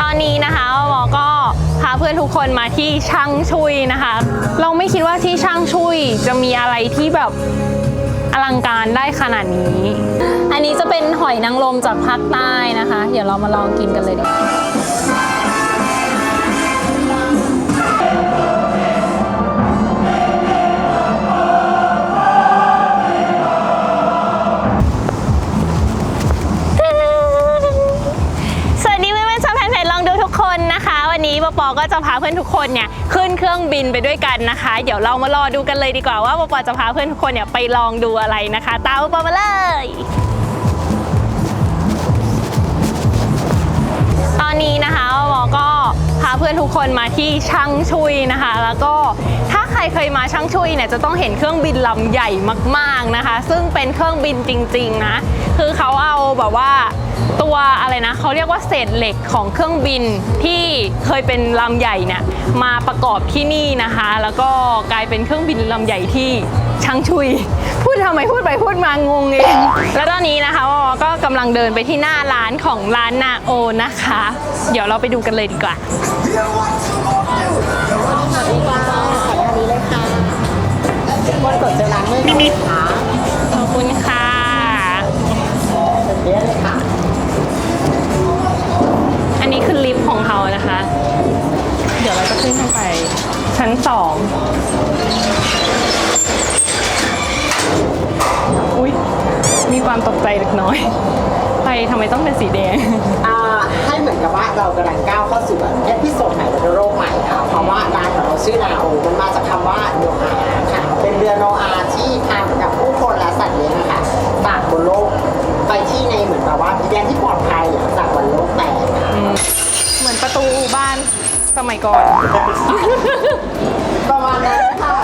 ตอนนี้นะคะหมอก็พาเพื่อนทุกคนมาที่ช่างชุยนะคะ เราไม่คิดว่าที่ช่างชุยจะมีอะไรที่แบบอลังการได้ขนาดนี้ อันนี้จะเป็นหอยนางรมจากภาคใต้นะคะ เดี๋ยวเรามาลองกินกันเลยดีกว่า ปอก็จะพาเพื่อนทุกคนเนี่ยขึ้นเครื่องบินไปด้วยกันนะคะ เดี๋ยวเรามารอดูกันเลยดีกว่าว่าปอปอจะพาเพื่อนทุกคนเนี่ยไปลองดูอะไรนะคะ ตามปอมาเลยตอนนี้นะคะหมอก็พาเพื่อนทุกคนมาที่ช่างชุยนะคะ แล้วก็ถ้าใครเคยมาช่างชุยเนี่ยจะต้องเห็นเครื่องบินลำใหญ่มาก ๆนะคะ ซึ่งเป็นเครื่องบินจริง ๆนะ คือเขาเอาแบบว่า ตัวอะไรนะเขาเรียกว่าเศษเหล็กของเครื่องบินที่เคยเป็นลำใหญ่เนี่ยมาประกอบที่นี่นะคะ แล้วก็กลายเป็นเครื่องบินลำใหญ่ที่ช่างชุย พูดทำไมพูดไปพูดมางงเองแล้วตอนนี้นะคะวอก็กำลังเดินไปที่หน้าร้านของร้านนาโอนะคะ เดี๋ยวเราไปดูกันเลยดีกว่าวันกดเจอล้างมือก่อนนะคะขอบคุณค่ะเดี๋ยวเลยค่ะอั นนี้คือลิฟต์ของเขานะคะ เดี๋ยวเราจะขึ้นขึ้นไป ชั้นสองอุ๊ยมีความตกใจเล็กน้อยไฟทำไมต้องเป็นสีแดง อ่าให้เหมือนกับว่าเรากำลังก้าวเข้าสู่แบบเอพิโซดใหม่ในโลกใหม่ค่ะเพราะว่าร้านของเราชื่อนาโอมันมาจากคำว่าโนอาค่ะเป็นเรือโนอาที่พาเหมือนกับผู้คนและสัตว์เลี้ยงนะคะฝากบนโลกไปที่ในเหมือนกับว่าดินแดนที่ปลอด ตูบ้านสมัยก่อน ประมาณนั้นค่ะ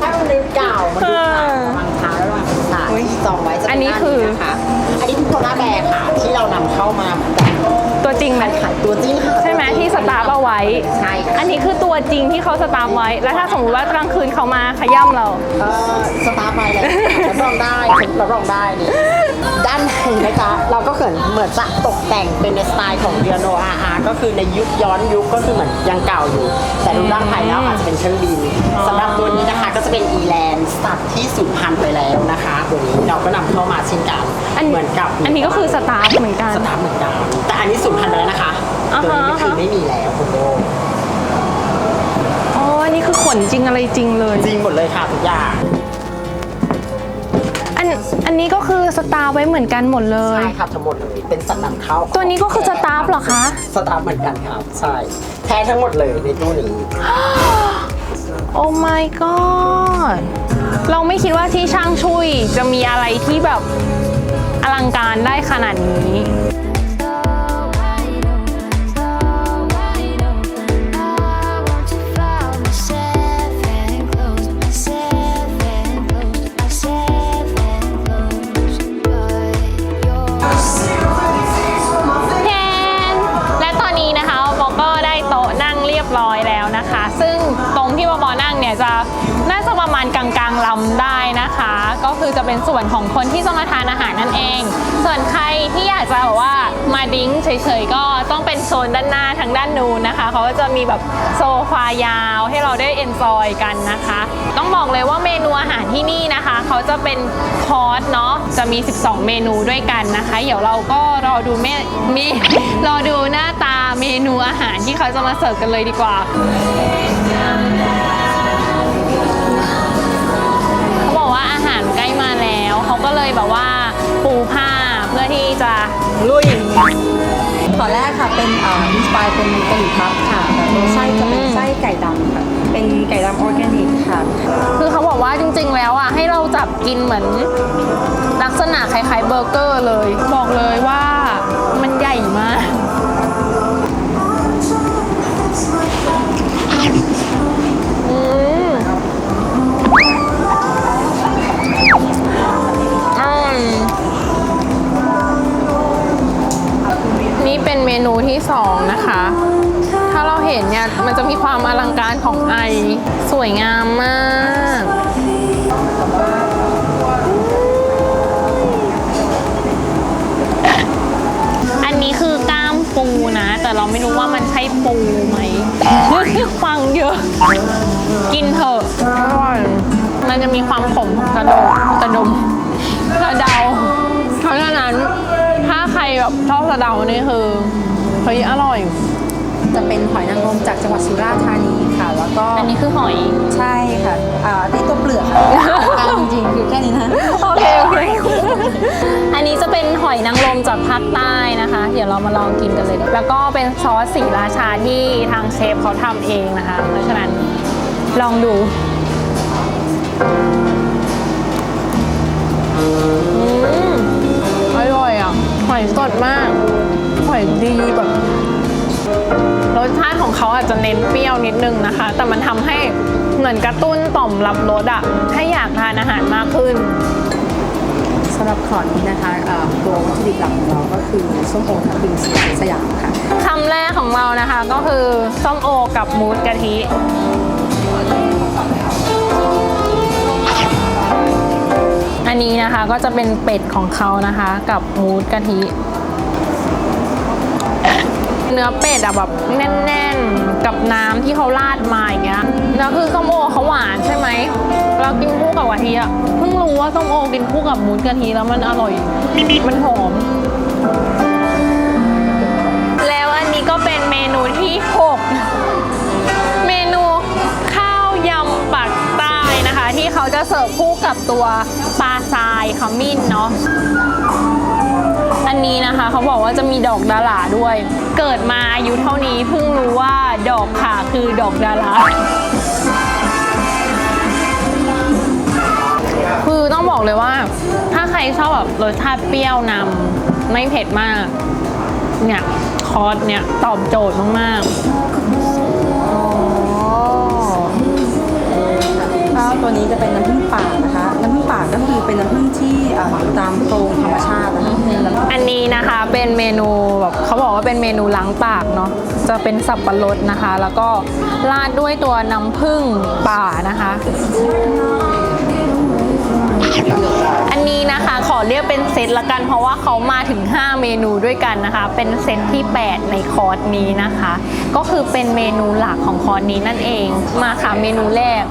ถ้ามันดูเก่ามันดูผ่านระหว่างทางระหว่างสถานที่จองไว้จะเป็อันนี้คือหานะคะอันนี้คือโคนาแบร์ค่ะที่เรานำเข้ามาเหมือนกันตัวจริงไหม ขายตัวจริงค่ะใช่ไหมที่สตาร์ฟเอาไว้ใช่ค่ะ อันนี้คือตัวจริงที่เขาสตาร์ฟไว้ แล้วถ้าสมมติว่ากลางคืนเขามาขย่ำเรา เอ่อสตาร์ทไปเลยรับรองได้รับรองได้นี่ด้านในนะคะเราก็เขินเหมือนจะตกแต่งเป็นในสไตล์ของเรียโนอาอาก็คือในยุคย้อนยุคก็คือเหมือนยังเก่าอยู่ แต่รูปร่างภายนอกอาจจะเป็นเครื่องบินสำหรับตัวนี้นะคะก็จะเป็นอีแลนด์สัตว์ที่สูญพันธุ์ไปแล้วนะคะตัวนี้เราก็นำเข้ามาเช่นกันอัน เหมือนกับอันนี้ก็คือสตาร์ฟเหมือนกัน สตาร์ทเหมือนกันแต่อันนี้สูญพันธุ์ไปแล้วนะคะอ่าตัวฮะนี้ก็คือไม่มีแล้วคุณโบ อ๋อ อันนี้คือขนจริง อะไรจริงเลย จริงหมดเลยค่ะทุกอย่างอันอันนี้ก็คือสตาร์ฟไว้เหมือนกันหมดเลย ใช่ครับทั้งหมดเลยเป็นสัตว์นำเข้าตัวนี้ก็คือสตาร์ฟเหรอคะ สตาร์ฟเหมือนกันครับใช่แท้ทั้งหมดเลยในตู้นี้โอ้ my god เราไม่คิดว่าที่ช่างชุยจะมีอะไรที่แบบอลังการได้ขนาดนี้ ลำได้นะคะ ก็คือจะเป็นส่วนของคนที่จะมาทานอาหารนั่นเอง ส่วนใครที่อยากจะแบบว่ามาดิ้งเฉยๆก็ต้องเป็นโซนด้านหน้าทางด้านนู้นนะคะเขาก็จะมีแบบโซฟายาวให้เราได้เอนจอยกันนะคะ ต้องบอกเลยว่าเมนูอาหารที่นี่นะคะเขาจะเป็นคอร์สเนาะจะมี 12 เมนูด้วยกันนะคะ เดี๋ยวเราก็รอดูเมเมรอดูหน้าตาเมนูอาหารที่เขาจะมาเสิร์ฟกันเลยดีกว่า เป็นอ่ออินสปายเป็นกะหรี่พับค่ะแต่ตัวไส้จะเป็นไส้ไก่ดำค่ะ เป็นไก่ดำออร์แกนิกค่ะ คือเขาบอกว่าจริงๆ แล้วอะให้เราจับกินเหมือน ลักษณะคล้ายๆเบอร์เกอร์เลย บอกเลยว่ามันใหญ่มาก วยงามมาก อันนี้คือกล้ามปูนะ แต่เราไม่รู้ว่ามันใช่ปูไหมฟังเยอะ กินเถอะอร่อยมันจะมีความขมของกระดมกระดมกระเดาเพราะฉะนั้นถ้าใครแบบชอบกระเดานี่คือเฮ้ยอร่อย จะเป็นหอยนางรมจากจังหวัดสุราษฎร์ธานีค่ะ แล้วก็อันนี้คือหอย ใช่ค่ะอ่าที่ตัวเปลือกค่ะตามจริงๆคือแค่นี้นะโอเคโอเค อันนี้จะเป็นหอยนางรมจากภาคใต้นะคะ เดี๋ยวเรามาลองกินกันเลย แล้วก็เป็นซอสสีราชาที่ทางเชฟเขาทำเองนะคะ เพราะฉะนั้นลองดูอืมอร่อยอะ หอยสดมาก หอยดีแบบ รสชาติของเขาอาจจะเน้นเปรี้ยวนิดนึงนะคะ แต่มันทำให้เหมือนกระตุ้นต่อมรับรสอะให้อยากทานอาหารมากขึ้นสำหรับคอร์สนี้นะคะเอ่อตัววัตถุดิบหลักของเราก็คือส้มโอทับทิมสยามค่ะคำแรกของเรานะคะก็คือส้มโอกับมูสกะทิอันนี้นะคะก็จะเป็นเป็ดของเขานะคะ กับมูสกะทิ เนื้อเป็ดอะแบบแน่นๆ กับน้ำที่เขาราดมาอย่างเงี้ยแล้วคือส้มโอเขาหวานใช่ไหม เรากินคู่กับกะทิอะเพิ่งรู้ว่าส้มโอกินคู่กับมูสกะทิแล้วมันอร่อย มันหอม แล้วอันนี้ก็เป็นเมนูที่ 6 เมนูข้าวยำปักใต้นะคะ ที่เขาจะเสิร์ฟคู่กับตัวปลาทรายขมิ้นเนาะ อันนี้นะคะเขาบอกว่าจะมีดอกดาราด้วย เกิดมาอายุเท่านี้เพิ่งรู้ว่าดอกค่ะคือดอกดาราคือต้องบอกเลยว่า ถ้าใครชอบแบบรสชาติเปรี้ยวนำไม่เผ็ดมาก เนี่ยคอร์สเนี่ยตอบโจทย์มากแล้วตัวนี้จะเป็นน้ำผึ้งป่านะคะ ปาก็คือเป็นน้ำผึ้งที่อ่อหมักตามตรงธรรมชาตินะคะอันนี้นะคะเป็นเมนูแบบเขาบอกว่าเป็นเมนูล้างปากเนาะจะเป็นสับปะรดนะคะ แล้วก็ราดด้วยตัวน้ำผึ้งป่านะคะ อันนี้นะคะขอเรียกเป็นเซตละกันเพราะว่าเขามาถึง 5 เมนูด้วยกันนะคะ เป็นเซตที่ 8 ในคอร์สนี้นะคะ ก็คือเป็นเมนูหลักของคอร์สนี้นั่นเอง มาค่ะเมนูแรก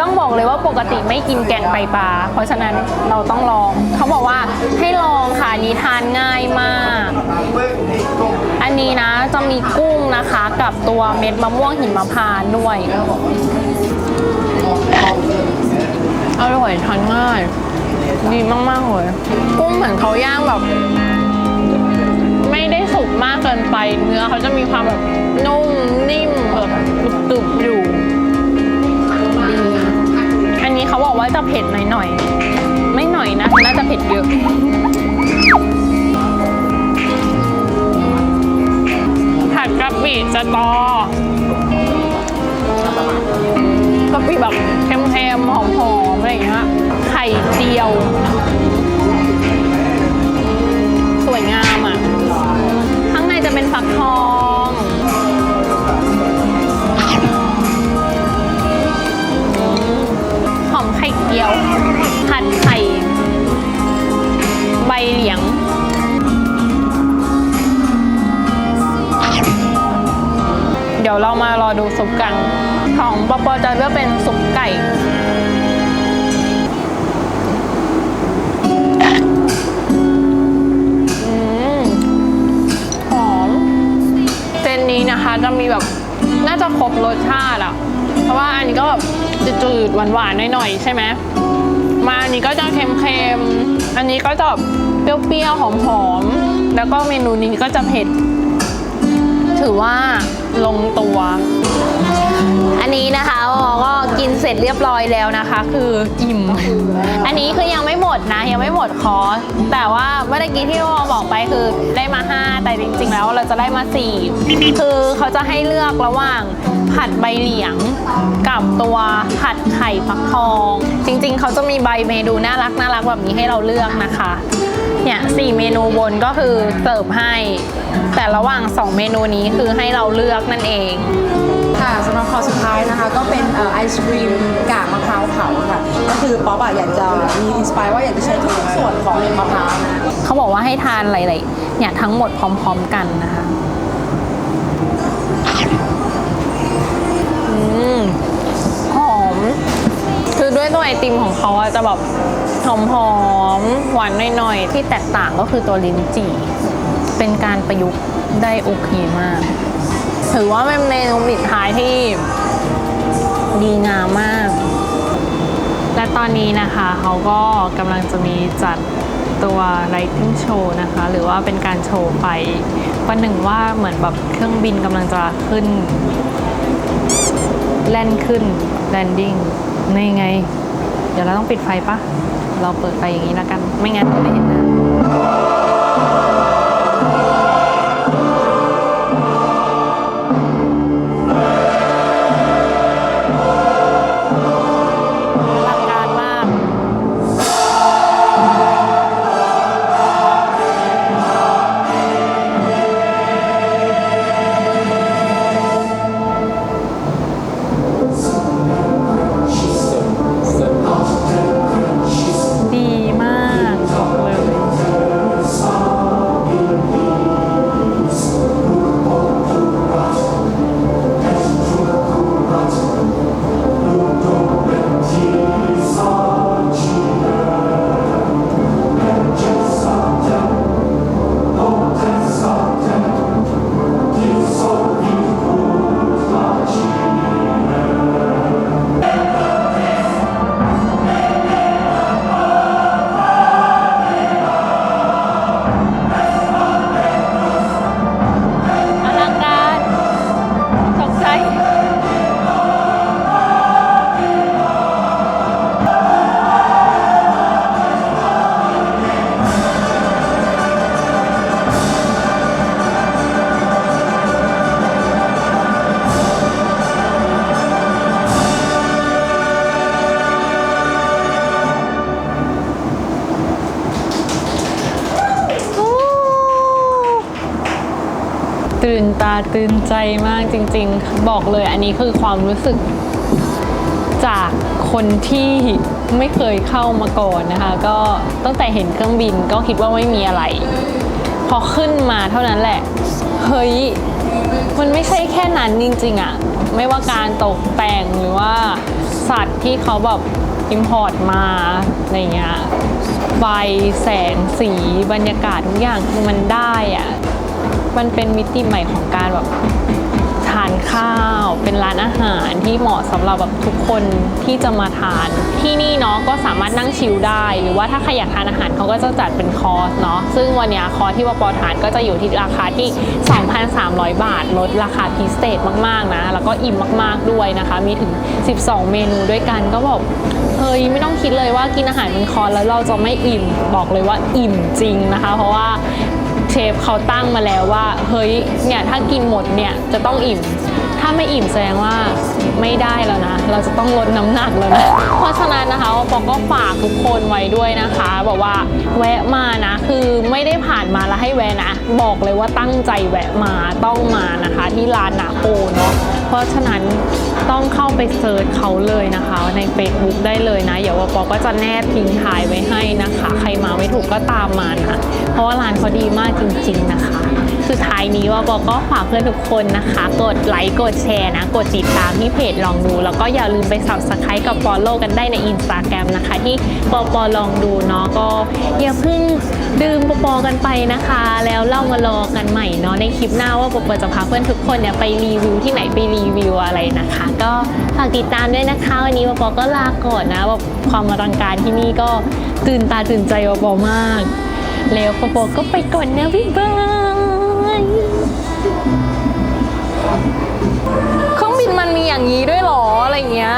ต้องบอกเลยว่าปกติไม่กินแกงไตปลาเพราะฉะนั้นเราต้องลอง เขาบอกว่าให้ลองค่ะนนี้ทานง่ายมาก อันนี้นะจะมีกุ้งนะคะกับตัวเม็ดมะม่วงหิมพานต์ด้วย อร่อยทานง่ายดีมาก ๆ เลย กุ้งเหมือนเขาย่างแบบ ไม่ได้สุกมากเกินไป เนื้อเขาจะมีความแบบนุ่ม นิ่มแบบกรึบๆอยู่ดีอันนี้เขาบอกว่าจะเผ็ดหน่อยๆ ไม่หน่อยนะน่าจะเผ็ดเยอะผัดกะปิสตอ กะปิแบบเค็มๆหอมๆอะไรอย่างเงี้ยไข่เจียว สวยงามอะ ข้างในจะเป็นฟักทองหอมไข่เจียวผัดไข่ ใบเหลียงเดี๋ยวเรามารอดูซุปกัน ของปอปอจะเลือกเป็นซุปไก่หอมเจนนี้นะคะจะมีแบบน่าจะครบรสชาติอะเพราะว่าอันนี้ก็แบบจืดๆหวานๆหน่อยๆใช่ไหมมาอันนี้ก็จะเค็มๆ อันนี้ก็จะเปรี้ยวๆ หอมๆ แล้วก็เมนูนี้ก็จะเผ็ด ถือว่าลงตัว อันนี้นะคะวอก็กินเสร็จเรียบร้อยแล้วนะคะ คืออิ่ม อันนี้คือยังไม่หมดนะ ยังไม่หมดคอร์สแต่ว่าเมื่อกี้ที่วอบอกไปคือได้มา 5 แต่จริง ๆ แล้วเราจะได้มา 4 คือเขาจะให้เลือกระหว่างผัดใบเหลียงกับตัวผัดไข่ฟักทอง จริง ๆ เขาจะมีใบเมนูน่ารักน่ารักแบบนี้ให้เราเลือกนะคะเนี่ยสี่เมนูบนก็คือเสิร์ฟให้ แต่ระหว่าง 2 เมนูนี้คือให้เราเลือกนั่นเอง่ะสำหรับคอสุดท้ายนะคะ ก็เป็นไอศครีมกากมะพร้าวเผาค่ะ ก็คือป๊อปอะอยากจะมีอินสปายว่าอยากจะใช้ทุกส่วนของมะพร้าวนะเขาบอกว่าให้ทานหลายๆเนี่ยทั้งหมดพร้อมๆกันนะคะหอม คือด้วยตัวไอติมของเขาจะแบบหอมๆหวานหน่อยๆ ที่แตกต่างก็คือตัวลิ้นจี่เป็นการประยุกต์ได้โอเคมาก ถือว่าเป็นเมนูปิดท้ายที่ดีงามมาก และตอนนี้นะคะเขาก็กำลังจะมีจัดตัว Lighting Show นะคะ หรือว่าเป็นการโชว์ไฟประหนึ่งว่าเหมือนแบบเครื่องบินกำลังจะขึ้น แล่นขึ้น landing นี่ไง เดี๋ยวเราต้องปิดไฟปะเราเปิดไฟอย่างนี้แล้วกัน ไม่งั้นไม่เห็นหนะ ตื่นตาตื่นใจมากจริงๆ บอกเลยอันนี้คือความรู้สึกจากคนที่ไม่เคยเข้ามาก่อนนะคะ ก็ตั้งแต่เห็นเครื่องบินก็คิดว่าไม่มีอะไร พอขึ้นมาเท่านั้นแหละ เฮ้ย มันไม่ใช่แค่นั้นจริงๆอะไม่ว่าการตกแต่งหรือว่าสัตว์ที่เขาแบบอิมพอร์ตมาอะไรเงี้ยไฟแสงสีบรรยากาศทุกอย่างคือมันได้อะ มันเป็นมิติใหม่ของการแบบทานข้าว เป็นร้านอาหารที่เหมาะสำหรับแบบทุกคนที่จะมาทาน ที่นี่เนาะก็สามารถนั่งชิลได้ หรือว่าถ้าใครอยากทานอาหารเขาก็จะจัดเป็นคอร์สเนาะซึ่งวันนี้คอร์สที่วปอทานก็จะอยู่ที่ราคาที่ 2,300 บาท ลดราคาพิเศษมากๆนะ แล้วก็อิ่มมากๆด้วยนะคะ มีถึง 12 เมนูด้วยกันก็บอกเฮ้ยไม่ต้องคิดเลยว่ากินอาหารเป็นคอร์สแล้วเราจะไม่อิ่มบอกเลยว่าอิ่มจริงนะคะ เพราะว่า เชฟเขาตั้งมาแล้วว่า เฮ้ยเนี่ยถ้ากินหมดเนี่ยจะต้องอิ่ม ถ้าไม่อิ่มแสดงว่า ไม่ได้แล้วนะ เราจะต้องลดน้ำหนักแล้วนะเพราะฉะนั้นนะคะปอก็ฝากทุกคนไว้ด้วยนะคะบอกว่าแวะมานะ คือไม่ได้ผ่านมาแล้วให้แวะนะ บอกเลยว่าตั้งใจแวะมาต้องมานะคะ ที่ร้านนาโปเนาะเพราะฉะนั้นต้องเข้าไปเซิร์ชเขาเลยนะคะ ใน Facebook ได้เลยนะ เดี๋ยววปอก็จะแนบทิ้งท้ายไว้ให้นะคะ ใครมาไม่ถูกก็ตามมานะ เพราะว่าร้านเขาดีมากจริง ๆนะคะ สุดท้ายนี้ว่าปอก็ฝากเพื่อนทุกคนนะคะ กดไลค์กดแชร์นะ กดติดตามที่เพจลองดู แล้วก็อย่าลืมไป subscribe กับ follow กันได้ใน Instagram นะคะ ที่ปอปอลองดูเนาะก็อย่าเพิ่งดื่มปอปอกันไปนะคะ แล้วเรามารอกันใหม่เนาะในคลิปหน้าว่าปอปอจะพาเพื่อนทุกคนเนี่ยไปรีวิวที่ไหนไปรีวิวอะไรนะคะ ก็ฝากติดตามด้วยนะคะ วันนี้ปอปอก็ลาก่อนนะแบบความอลังการที่นี่ก็ตื่นตาตื่นใจปอปอมาก แล้วปอปอก็ไปก่อนนะบ๊ายบาย อย่างนี้ด้วยหรออะไรเงี้ย